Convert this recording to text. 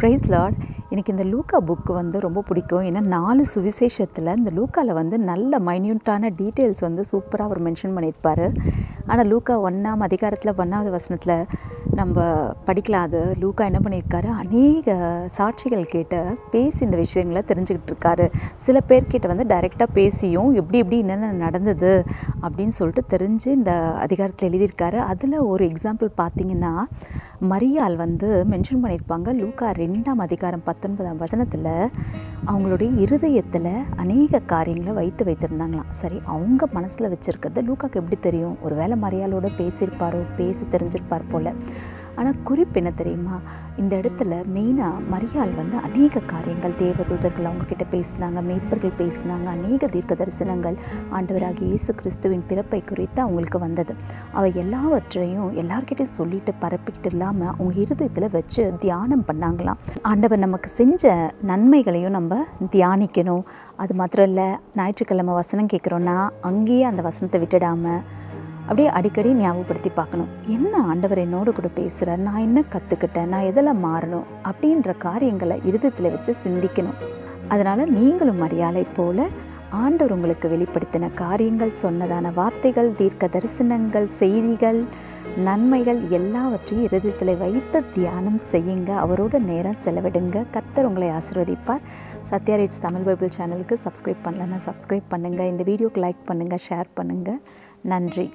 Price Lord எனக்கு இந்த லூக்கா book வந்து ரொம்ப பிடிக்கும். ஏன்னா நாலு சுவிசேஷத்தில் இந்த லூக்காவில் வந்து நல்ல மைன்யூட்டான டீட்டெயில்ஸ் வந்து சூப்பராக அவர் மென்ஷன் பண்ணியிருப்பார். ஆனால் லூக்கா ஒன்றாம் அதிகாரத்தில் ஒன்றாவது வசனத்தில் நம்ம படிக்கலாம். அது லூக்கா என்ன பண்ணியிருக்காரு? அநேக சாட்சிகள் கேட்ட பேசி இந்த விஷயங்களை தெரிஞ்சுக்கிட்டு இருக்காரு. சில பேர்கிட்ட வந்து டைரெக்டாக பேசியும் எப்படி எப்படி என்னென்ன நடந்தது அப்படின்னு சொல்லிட்டு தெரிஞ்சு இந்த அதிகாரத்தில் எழுதியிருக்காரு. அதில் ஒரு எக்ஸாம்பிள் பார்த்தீங்கன்னா மரியாள் வந்து மென்ஷன் பண்ணியிருப்பாங்க. லூக்கா ரெண்டாம் அதிகாரம் பத்தொன்பதாம் வசனத்தில் அவங்களுடைய இருதயத்தில் அநேக காரியங்களை வைத்து வைத்திருந்தாங்களாம். சரி அவங்க மனசில் வச்சுருக்கிறது லூக்காக்கு எப்படி தெரியும்? ஒரு வேளை மரியாளோட பேசியிருப்பாரோ பேசி தெரிஞ்சிருப்பார் போல். ஆனால் குறிப்பு என்ன தெரியுமா? இந்த இடத்துல மெயினாக மரியாள் வந்து அநேக காரியங்கள் தேவதூதர்கள் அவங்கக்கிட்ட பேசினாங்க மேய்ப்பர்கள் பேசினாங்க அநேக தீர்க்க தரிசனங்கள் ஆண்டவராக இயேசு கிறிஸ்துவின் பிறப்பை குறித்து அவங்களுக்கு வந்தது. அவள் எல்லாவற்றையும் எல்லார்கிட்டையும் சொல்லிட்டு பரப்பிக்கிட்டு இல்லாமல் அவங்க இருதயத்தில் வச்சு தியானம் பண்ணாங்களாம். ஆண்டவர் நமக்கு செஞ்ச நன்மைகளையும் நம்ம தியானிக்கணும். அது மாத்திரம் இல்லை ஞாயிற்றுக்கிழமை வசனம் கேட்குறோன்னா அங்கேயே அந்த வசனத்தை விட்டுடாமல் அப்படியே அடிக்கடி ஞாபகப்படுத்தி பார்க்கணும். என்ன ஆண்டவர் என்னோடு கூட பேசுகிறார் நான் என்ன கற்றுக்கிட்டேன் நான் எதில் மாறணும்? அப்படின்ற காரியங்களை இருதத்தில் வச்சு சிந்திக்கணும். அதனால் நீங்களும் மரியாதை போல ஆண்டவர் உங்களுக்கு வெளிப்படுத்தின காரியங்கள் சொன்னதான வார்த்தைகள் தீர்க்க தரிசனங்கள் செய்திகள் நன்மைகள் எல்லாவற்றையும் இருதயத்தில் வைத்து தியானம் செய்யுங்க. அவரோட நேரம் செலவிடுங்க. கர்த்தர் உங்களை ஆசிர்வதிப்பார். சத்யா ரேட்ஸ் தமிழ் பைபிள் சேனலுக்கு சப்ஸ்கிரைப் பண்ணலன்னா சப்ஸ்கிரைப் பண்ணுங்கள் இந்த வீடியோக்கு லைக் பண்ணுங்கள் ஷேர் பண்ணுங்கள் நன்றி.